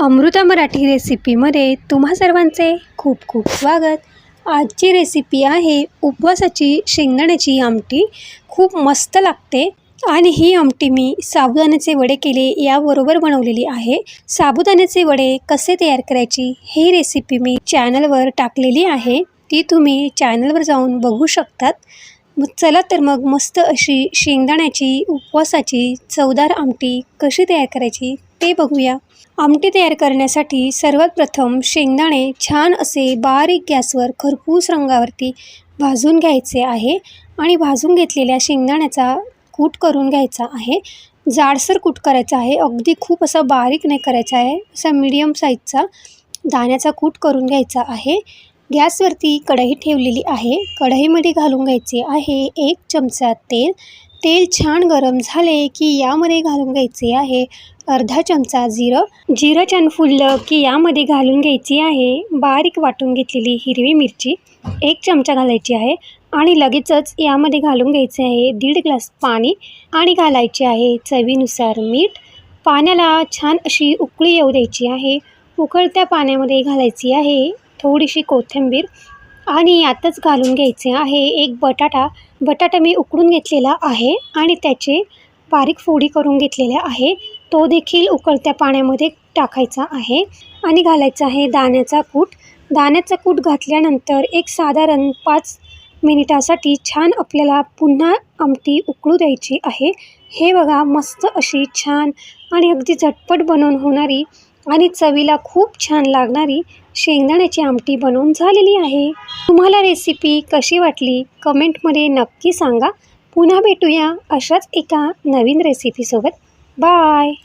अमृता मराठी रेसिपीमध्ये तुम्हा सर्वांचे खूप खूप स्वागत. आजची रेसिपी आहे उपवासाची शेंगदाण्याची आमटी. खूप मस्त लागते आणि ही आमटी मी साबुदाण्याचे वडे केले याबरोबर बनवलेली आहे. साबुदाण्याचे वडे कसे तयार करायची ही रेसिपी मी चॅनलवर टाकलेली आहे. ती तुम्ही चॅनलवर जाऊन बघू शकतात. मग चला तर मग मस्त अशी शेंगदाण्याची उपवासाची चवदार आमटी कशी तयार करायची ते बघूया. आमटी तयार करण्यासाठी सर्वात प्रथम शेंगदाणे छान असे बारीक गॅसवर खरपूस रंगावरती भाजून घ्यायचे आहे आणि भाजून घेतलेल्या शेंगदाण्याचा कूट करून घ्यायचा आहे. जाडसर कूट करायचा आहे. अगदी खूप असा बारीक नाही करायचा आहे. असा मीडियम साईजचा दाण्याचा कूट करून घ्यायचा आहे. गॅसवरती कढई ठेवलेली आहे. कढईमध्ये घालून घ्यायचे आहे एक चमचा तेल. तेल छान गरम झाले की यामध्ये घालून घ्यायचे आहे अर्धा चमचा जिरं. जिरं छान फुललं की यामध्ये घालून घ्यायची आहे. बारीक वाटून घेतलेली हिरवी मिरची एक चमचा घालायची आहे आणि लगेचच यामध्ये घालून घ्यायचे आहे दीड ग्लास पाणी आणि घालायचे आहे चवीनुसार मीठ. पाण्याला छान अशी उकळी येऊ द्यायची आहे. उकळत्या पाण्यामध्ये घालायची आहे. थोडीशी कोथिंबीर आणि यातच घालून घ्यायचे आहे. एक बटाटा बटाटा मी उकडून घेतलेला आहे आणि त्याचे बारीक फोडी करून घेतलेल्या आहे. तो देखील उकळत्या पाण्यामध्ये टाकायचा आहे आणि घालायचा आहे दाण्याचा कूट. दाण्याचा कूट घातल्यानंतर एक साधारण पाच मिनिटासाठी छान आपल्याला पुन्हा आमटी उकळू द्यायची आहे. हे बघा मस्त अशी छान आणि अगदी झटपट बनवून होणारी आणि चवीला खूप छान लागणारी शेंगदाण्याची आमटी बनवून झालेली आहे. तुम्हाला रेसिपी कशी वाटली कमेंटमध्ये नक्की सांगा. पुन्हा भेटूया अशाच एका नवीन रेसिपीसोबत बाय